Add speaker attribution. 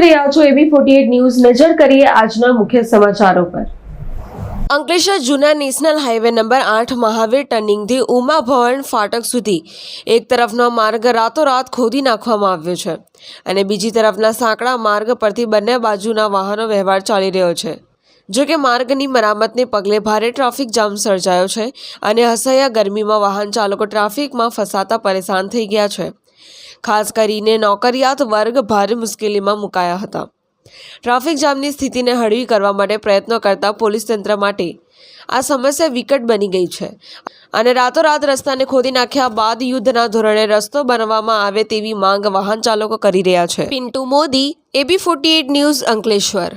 Speaker 1: રહ્યા છો એબી forty news. નજર કરીએ આજના મુખ્ય સમાચારો પર.
Speaker 2: અંકલેશ્વર જૂના નેશનલ હાઈવે નંબર આઠ મહાવીર ટર્નિંગથી ઉમા ભવન ફાટક સુધી એક તરફનો માર્ગ રાતોરાત ખોદી નાખવામાં આવ્યો છે અને બીજી તરફના સાંકડા માર્ગ પરથી બંને બાજુના વાહનો વ્યવહાર ચાલી રહ્યો છે. જો કે માર્ગની મરામતને પગલે ભારે ટ્રાફિક જામ સર્જાયો છે અને અસહ્ય ગરમીમાં વાહન ચાલકો ટ્રાફિકમાં ફસાતા પરેશાન થઈ ગયા છે. ખાસ કરીને નોકરિયાત વર્ગ ભારે મુશ્કેલીમાં મુકાયા હતા. ટ્રાફિક જામની સ્થિતિને હળવી કરવા માટે પ્રયત્નો કરતા પોલીસ તંત્ર માટે આ સમસ્યા વિકટ બની ગઈ છે અને રાતોરાત રસ્તાને ખોદી નાખ્યા બાદ યુદ્ધના ધોરણે રસ્તો બનાવવામાં આવે તેવી માંગ વાહન ચાલકો કરી રહ્યા છે. Pintu Modi AB forty news Ankleshwar.